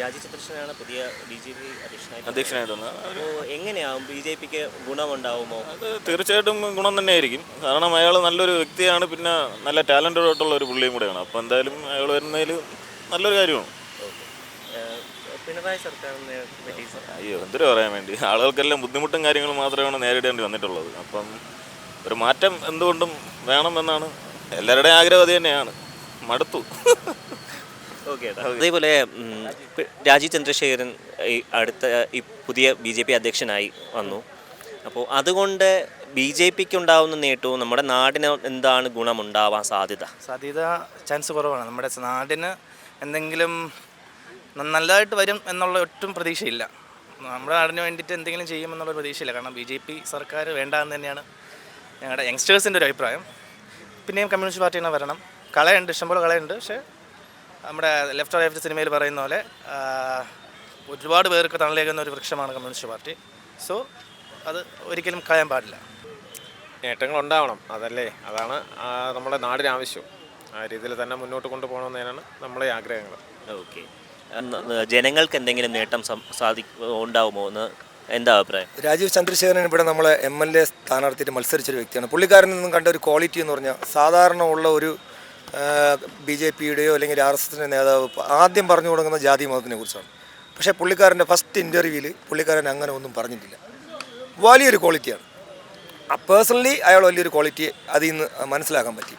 രാജീവ് ചന്ദ്രശനാണ് പുതിയ B J P അധ്യക്ഷനായി അധ്യക്ഷനായിട്ട് വന്നത്. അപ്പോൾ എങ്ങനെയാവും? ബി ജെ പിക്ക് ഗുണമുണ്ടാവുമോ? അത് തീർച്ചയായിട്ടും ഗുണം തന്നെയായിരിക്കും. കാരണം അയാൾ നല്ലൊരു വ്യക്തിയാണ് പിന്നെ നല്ല ടാലന്റഡ് ആയിട്ടുള്ള ഒരു പുള്ളിയും കൂടെയാണ്. അപ്പോൾ എന്തായാലും അയാൾ വരുന്നതിൽ നല്ലൊരു കാര്യമാണ്. പിണറായി സർക്കാരിനെ പറ്റി അയ്യോ എന്തൊരു പറയാൻ വേണ്ടി. ആളുകൾക്കെല്ലാം ബുദ്ധിമുട്ടും കാര്യങ്ങളും മാത്രമാണ് നേരിടേണ്ടി വന്നിട്ടുള്ളത്. അപ്പം ഒരു മാറ്റം എന്തുകൊണ്ടും വേണമെന്നാണ് എല്ലാവരുടെയും ആഗ്രഹം അത് തന്നെയാണ്. മടുത്തു. അതേപോലെ രാജീവ് ചന്ദ്രശേഖരൻ ഈ അടുത്ത ഈ പുതിയ ബി ജെ പി അധ്യക്ഷനായി വന്നു. അപ്പോൾ അതുകൊണ്ട് ബി ജെ പിക്ക് ഉണ്ടാവുന്ന നേട്ടവും നമ്മുടെ നാടിന് എന്താണ് ഗുണമുണ്ടാവാൻ സാധ്യത? സാധ്യത ചാൻസ് കുറവാണ്. നമ്മുടെ നാടിന് എന്തെങ്കിലും നല്ലതായിട്ട് വരും എന്നുള്ള ഒട്ടും പ്രതീക്ഷയില്ല. നമ്മുടെ നാടിന് വേണ്ടിയിട്ട് എന്തെങ്കിലും ചെയ്യുമെന്നുള്ള പ്രതീക്ഷയില്ല. കാരണം ബി ജെ പി സർക്കാർ വേണ്ട എന്ന് തന്നെയാണ് ഞങ്ങളുടെ യങ്സ്റ്റേഴ്സിന്റെ ഒരു അഭിപ്രായം. പിന്നെയും കമ്മ്യൂണിസ്റ്റ് പാർട്ടിയാണ് തന്നെ വരണം. കളയുണ്ട് ഇഷ്ടംപോലെ കളയുണ്ട്. പക്ഷേ നമ്മുടെ ലെഫ്റ്റ് റൈറ്റ് സിനിമയിൽ പറയുന്ന പോലെ ഒരുപാട് പേർക്ക് തണലേകുന്ന ഒരു വൃക്ഷമാണ് കമ്മ്യൂണിസ്റ്റ് പാർട്ടി. സോ അത് ഒരിക്കലും കളയാൻ പാടില്ല. നേട്ടങ്ങൾ ഉണ്ടാവണം അതല്ലേ? അതാണ് നമ്മുടെ നാടിന് ആവശ്യം. ആ രീതിയിൽ തന്നെ മുന്നോട്ട് കൊണ്ടുപോകണമെന്നതിനാണ് നമ്മുടെ ആഗ്രഹങ്ങൾ. ഓക്കെ. ജനങ്ങൾക്ക് എന്തെങ്കിലും നേട്ടം സാധി ഉണ്ടാവുമോ എന്ന് എന്താ അഭിപ്രായം? രാജീവ് ചന്ദ്രശേഖരൻ ഇവിടെ നമ്മളെ എം എൽ എ സ്ഥാനാർത്ഥിയിട്ട് മത്സരിച്ചൊരു വ്യക്തിയാണ്. പുള്ളിക്കാരനിൽ നിന്നും കണ്ട ഒരു ക്വാളിറ്റി എന്ന് പറഞ്ഞാൽ സാധാരണ ഉള്ള ഒരു ബി ജെ പിയുടെയോ അല്ലെങ്കിൽ ആർ എസ് എസിന്റെ നേതാവ് ആദ്യം പറഞ്ഞു തുടങ്ങുന്ന ജാതി മതത്തിനെ കുറിച്ചാണ്. പക്ഷേ പുള്ളിക്കാരന്റെ ഫസ്റ്റ് ഇന്റർവ്യൂവിൽ പുള്ളിക്കാരൻ അങ്ങനെ ഒന്നും പറഞ്ഞിട്ടില്ല. വലിയൊരു ക്വാളിറ്റിയാണ് പേഴ്സണലി അയാൾ വലിയൊരു ക്വാളിറ്റി അതിൽ നിന്ന് മനസ്സിലാക്കാൻ പറ്റി.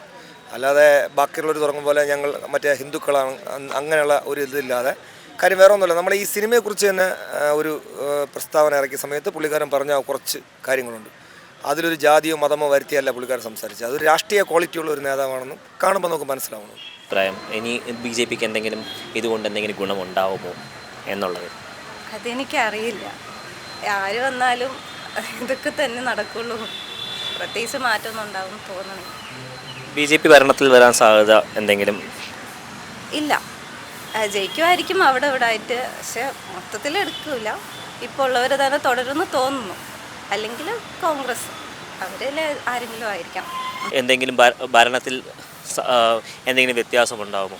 അല്ലാതെ ബാക്കിയുള്ളവർ തുടങ്ങും പോലെ ഞങ്ങൾ മറ്റേ ഹിന്ദുക്കളാണ് അങ്ങനെയുള്ള ഒരു ഇതില്ലാതെ. കാര്യം വേറെ ഒന്നുമില്ല നമ്മൾ ഈ സിനിമയെക്കുറിച്ച് തന്നെ ഒരു പ്രസ്താവന ഇറക്കിയ സമയത്ത് പുള്ളിക്കാരൻ പറഞ്ഞ കുറച്ച് കാര്യങ്ങളുണ്ട്. അതിലൊരു ജാതിയോ മതമോ വരുത്തിയല്ല പുള്ളിക്കാരൻ സംസാരിച്ചത്. അതൊരു രാഷ്ട്രീയ ക്വാളിറ്റിയുള്ള ഒരു നേതാവാണെന്നും കാണുമ്പോൾ നമുക്ക് മനസ്സിലാവണം അഭിപ്രായം ഇനി ബി ജെ പിക്ക് എന്തെങ്കിലും ഇതുകൊണ്ട് എന്തെങ്കിലും ഗുണമുണ്ടാവുമോ എന്നുള്ളത്? അതെനിക്കറിയില്ല. ആര് വന്നാലും ഇതൊക്കെ തന്നെ നടക്കുള്ളൂ. പ്രത്യേകിച്ച് മാറ്റമൊന്നും ഉണ്ടാവും തോന്നണേ ബി ജെ പി ഭരണത്തിൽ വരാൻ സാധ്യത എന്തെങ്കിലും? ഇല്ല. ആ, ജയിക്കുമായിരിക്കും അവിടെ ഇവിടെ ആയിട്ട്. പക്ഷെ മൊത്തത്തിൽ എടുക്കൂല. ഇപ്പോൾ ഉള്ളവർ തന്നെ തുടരുന്നു തോന്നുന്നു. അല്ലെങ്കിൽ കോൺഗ്രസ് അവരിൽ ആരെങ്കിലും ആയിരിക്കാം. എന്തെങ്കിലും ഭരണത്തിൽ എന്തെങ്കിലും വ്യത്യാസം ഉണ്ടാകുമോ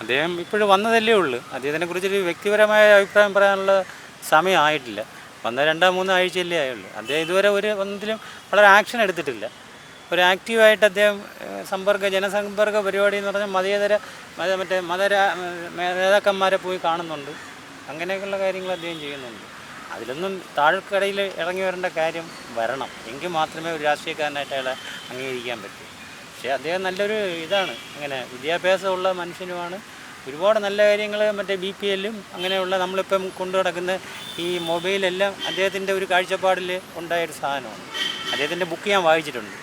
അദ്ദേഹം ഇപ്പോഴും വന്നതല്ലേ ഉള്ളൂ. അദ്ദേഹത്തിനെ കുറിച്ചൊരു വ്യക്തിപരമായ അഭിപ്രായം പറയാനുള്ള സമയമായിട്ടില്ല വന്ന രണ്ടോ മൂന്നോ ആഴ്ചയല്ലേ ആയുള്ളൂ. അദ്ദേഹം ഇതുവരെ ഒരു ഒന്നിലും വളരെ ആക്ഷൻ എടുത്തിട്ടില്ല. ഒരു ആക്റ്റീവായിട്ട് അദ്ദേഹം സമ്പർക്ക ജനസമ്പർക്ക പരിപാടി എന്ന് പറഞ്ഞാൽ മതേതര മത മറ്റേ മതര നേതാക്കന്മാരെ പോയി കാണുന്നുണ്ട്. അങ്ങനെയൊക്കെയുള്ള കാര്യങ്ങൾ അദ്ദേഹം ചെയ്യുന്നുണ്ട്. അതിലൊന്നും താഴ്ക്കടയിൽ ഇറങ്ങി വരേണ്ട കാര്യം വരണം. എങ്കിൽ മാത്രമേ ഒരു രാഷ്ട്രീയക്കാരനായിട്ട് അയാളെ അംഗീകരിക്കാൻ പറ്റൂ. പക്ഷേ അദ്ദേഹം നല്ലൊരു ഇതാണ്. അങ്ങനെ വിദ്യാഭ്യാസമുള്ള മനുഷ്യനുമാണ്. ഒരുപാട് നല്ല കാര്യങ്ങൾ മറ്റേ ബി പി എല്ലും അങ്ങനെയുള്ള നമ്മളിപ്പം കൊണ്ടു നടക്കുന്ന ഈ മൊബൈലെല്ലാം അദ്ദേഹത്തിന്റെ ഒരു കാഴ്ചപ്പാടിൽ ഉണ്ടായൊരു സാധനമാണ്. അദ്ദേഹത്തിന്റെ ബുക്ക് ഞാൻ വായിച്ചിട്ടുണ്ട്.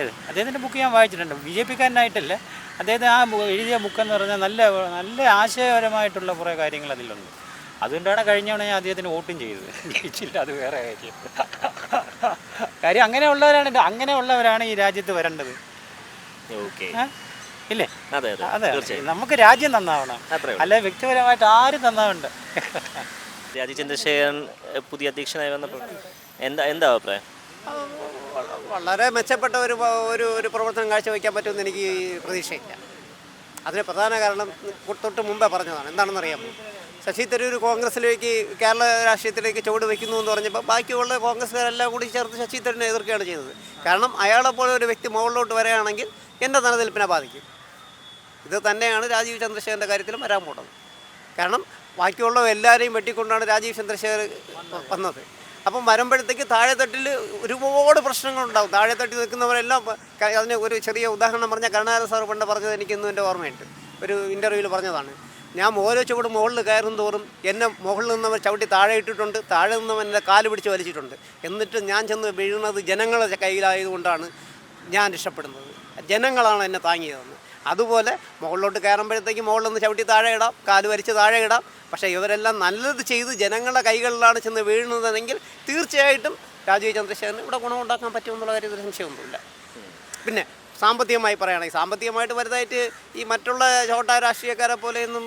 ഏത്? അദ്ദേഹത്തിന്റെ ബുക്ക് ഞാൻ വായിച്ചിട്ടുണ്ട്. ബി ജെ പിക്കാരനായിട്ടല്ല. അദ്ദേഹത്തെ ആ എഴുതിയ ബുക്കെന്ന് പറഞ്ഞാൽ നല്ല നല്ല ആശയപരമായിട്ടുള്ള കുറേ കാര്യങ്ങൾ അതിലുണ്ട്. അതുകൊണ്ടാണ് കഴിഞ്ഞവണ ഞാൻ അദ്ദേഹത്തിന് വോട്ടും ചെയ്തത്. ജയിച്ചില്ല അത് വേറെ കാര്യം. കാര്യം അങ്ങനെയുള്ളവരാണ് അങ്ങനെ അങ്ങനെയുള്ളവരാണ് ഈ രാജ്യത്ത് വരേണ്ടത്. ഓക്കെ? ഇല്ലേ? അതെ അതെ. നമുക്ക് രാജ്യം നന്നാവണം. അല്ലെ വ്യക്തിപരമായിട്ട് ആരും നന്നാവണ്ട. രാജീവ് ചന്ദ്രശേഖരൻ പുതിയ അധ്യക്ഷനായി വന്നപ്പോൾ എന്താ എന്താ അഭിപ്രായം? വളരെ മെച്ചപ്പെട്ട ഒരു ഒരു ഒരു പ്രവർത്തനം കാഴ്ചവെക്കാൻ പറ്റുമെന്ന് എനിക്ക് പ്രതീക്ഷയില്ല. അതിന് പ്രധാന കാരണം തൊട്ട് മുമ്പേ പറഞ്ഞതാണ്. എന്താണെന്നറിയാമോ? ശശി തരൂർ കോൺഗ്രസിലേക്ക് കേരള രാഷ്ട്രീയത്തിലേക്ക് ചുവട് വയ്ക്കുന്നു എന്ന് പറഞ്ഞപ്പോൾ ബാക്കിയുള്ള കോൺഗ്രസ്സുകാരെല്ലാം കൂടി ചേർത്ത് ശശി തരൂരിനെ എതിർക്കുകയാണ് ചെയ്തത്. കാരണം അയാളെപ്പോലെ ഒരു വ്യക്തി മുകളിലോട്ട് വരികയാണെങ്കിൽ എന്റെ നിലനിൽപ്പിനെ ബാധിക്കും. ഇത് തന്നെയാണ് രാജീവ് ചന്ദ്രശേഖരന്റെ കാര്യത്തിലും വരാൻ പോകുന്നത് കാരണം ബാക്കിയുള്ള എല്ലാവരെയും വെട്ടിക്കൊണ്ടാണ് രാജീവ് ചന്ദ്രശേഖർ വന്നത്. അപ്പം വരുമ്പോഴത്തേക്ക് താഴെത്തട്ടിൽ ഒരുപാട് പ്രശ്നങ്ങളുണ്ടാവും താഴെത്തട്ടിൽ നിൽക്കുന്നവരെല്ലാം അതിന് ഒരു ചെറിയ ഉദാഹരണം പറഞ്ഞാൽ കരുണാകരൻ സാർ പണ്ട് പറഞ്ഞത് എനിക്കിന്നും എന്റെ ഓർമ്മയുണ്ട്. ഒരു ഇന്റർവ്യൂവിൽ പറഞ്ഞതാണ്. ഞാൻ ഓരോ ചുവട് മുകളിൽ കയറും തോറും എന്നെ മുകളിൽ നിന്നവൻ ചവിട്ടി താഴെ ഇട്ടിട്ടുണ്ട്. താഴെ നിന്നവൻ എന്റെ കാൽ പിടിച്ച് വലിച്ചിട്ടുണ്ട്. എന്നിട്ട് ഞാൻ ചെന്ന് വീഴുന്നത് ജനങ്ങളുടെ കയ്യിലായതുകൊണ്ടാണ് ഞാൻ രക്ഷപ്പെടുന്നത്. ജനങ്ങളാണ് എന്നെ താങ്ങിയതെന്ന്. അതുപോലെ മുകളിലോട്ട് കയറുമ്പോഴത്തേക്ക് മുകളിൽ നിന്ന് ചവിട്ടി താഴെ ഇടാം കാൽ വലിച്ച് താഴെ ഇടാം. പക്ഷേ ഇവരെല്ലാം നല്ലത് ചെയ്ത് ജനങ്ങളുടെ കൈകളിലാണ് ചെന്ന് വീഴുന്നതെങ്കിൽ തീർച്ചയായിട്ടും രാജീവ് ചന്ദ്രശേഖരന് ഇവിടെ ഗുണമുണ്ടാക്കാൻ പറ്റുമെന്നുള്ള കാര്യത്തിൽ സംശയമൊന്നുമില്ല. പിന്നെ സാമ്പത്തികമായി പറയുകയാണെങ്കിൽ സാമ്പത്തികമായിട്ട് വലുതായിട്ട് ഈ മറ്റുള്ള ചോട്ട രാഷ്ട്രീയക്കാരെ പോലെയൊന്നും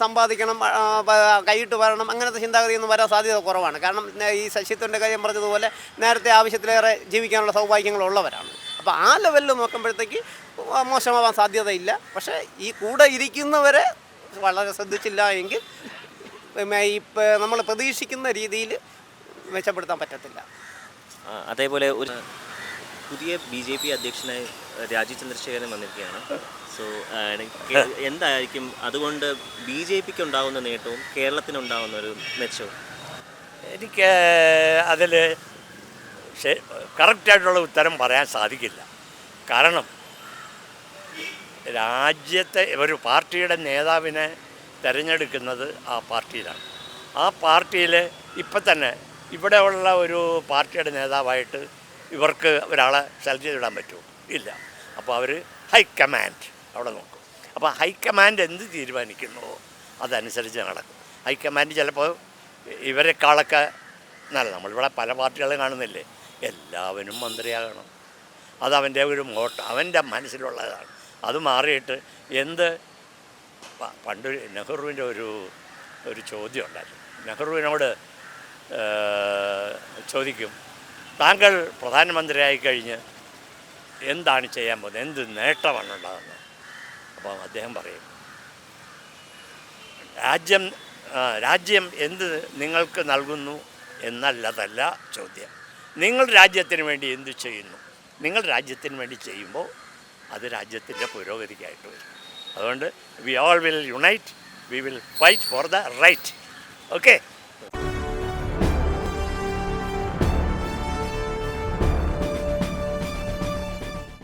സമ്പാദിക്കണം കൈയിട്ട് വരണം അങ്ങനത്തെ ചിന്താഗതിയൊന്നും വരാൻ സാധ്യത കുറവാണ്. കാരണം ഈ ശശിത്വന്റെ കാര്യം പറഞ്ഞതുപോലെ നേരത്തെ ആവശ്യത്തിലേറെ ജീവിക്കാനുള്ള സൗഭാഗ്യങ്ങളുള്ളവരാണ്. അപ്പോൾ ആ ലെവലിൽ നോക്കുമ്പോഴത്തേക്ക് മോശമാവാൻ സാധ്യതയില്ല. പക്ഷേ ഈ കൂടെ ഇരിക്കുന്നവരെ വളരെ ശ്രദ്ധിച്ചില്ല എങ്കിൽ ഈ നമ്മൾ പ്രതീക്ഷിക്കുന്ന രീതിയിൽ മെച്ചപ്പെടുത്താൻ പറ്റത്തില്ല. അതേപോലെ ഒരു പുതിയ ബി ജെ പി അധ്യക്ഷനായി രാജീവ് ചന്ദ്രശേഖരൻ വന്നിരിക്കുകയാണ്. സോ എന്തായിരിക്കും അതുകൊണ്ട് ബി ജെ പിക്ക് ഉണ്ടാകുന്ന നേട്ടവും കേരളത്തിനുണ്ടാകുന്ന ഒരു മെച്ചവും? എനിക്ക് അതിൽ കറക്റ്റായിട്ടുള്ള ഉത്തരം പറയാൻ സാധിക്കില്ല. കാരണം രാജ്യത്തെ ഒരു പാർട്ടിയുടെ നേതാവിനെ തിരഞ്ഞെടുക്കുന്നത് ആ പാർട്ടിയിലാണ്. ആ പാർട്ടിയിൽ ഇപ്പം തന്നെ ഇവിടെ ഉള്ള ഒരു പാർട്ടിയുടെ നേതാവായിട്ട് ഇവർക്ക് ഒരാളെ സെലക്ട് ചെയ്തിടാൻ പറ്റുമോ? ഇല്ല. അപ്പോൾ അവർ ഹൈക്കമാൻഡ് അവിടെ നോക്കും. അപ്പോൾ ഹൈക്കമാൻഡ് എന്ത് തീരുമാനിക്കുന്നുവോ അതനുസരിച്ച് നടക്കും. ഹൈക്കമാൻഡ് ചിലപ്പോൾ ഇവരെക്കാളൊക്കെ നല്ല. നമ്മളിവിടെ പല പാർട്ടികളും കാണുന്നില്ലേ? എല്ലാവരും മന്ത്രിയാകണം. അതവന്റെ ഒരു മോട്ട അവന്റെ മനസ്സിലുള്ളതാണ്. അത് മാറിയിട്ട് എന്ത് പണ്ട് നെഹ്റുവിന്റെ ഒരു ഒരു ചോദ്യം ഉണ്ടായിരുന്നു. നെഹ്റുവിനോട് ചോദിക്കും. താങ്കൾ പ്രധാനമന്ത്രിയായി കഴിഞ്ഞ് എന്താണ് ചെയ്യാൻ പോകുന്നത്? എന്ത് നേട്ടമാണ് ഉണ്ടാകുന്നത്? അപ്പം അദ്ദേഹം പറയും രാജ്യം രാജ്യം എന്ത് നിങ്ങൾക്ക് നൽകുന്നു എന്നല്ലതല്ല ചോദ്യം. നിങ്ങൾ രാജ്യത്തിന് വേണ്ടി എന്ത് ചെയ്യുന്നു? നിങ്ങൾ രാജ്യത്തിന് വേണ്ടി ചെയ്യുമ്പോൾ അത് രാജ്യത്തിന്റെ പുരോഗതിക്കായിട്ട് വരും. അതുകൊണ്ട് we all will unite we will fight for the right okay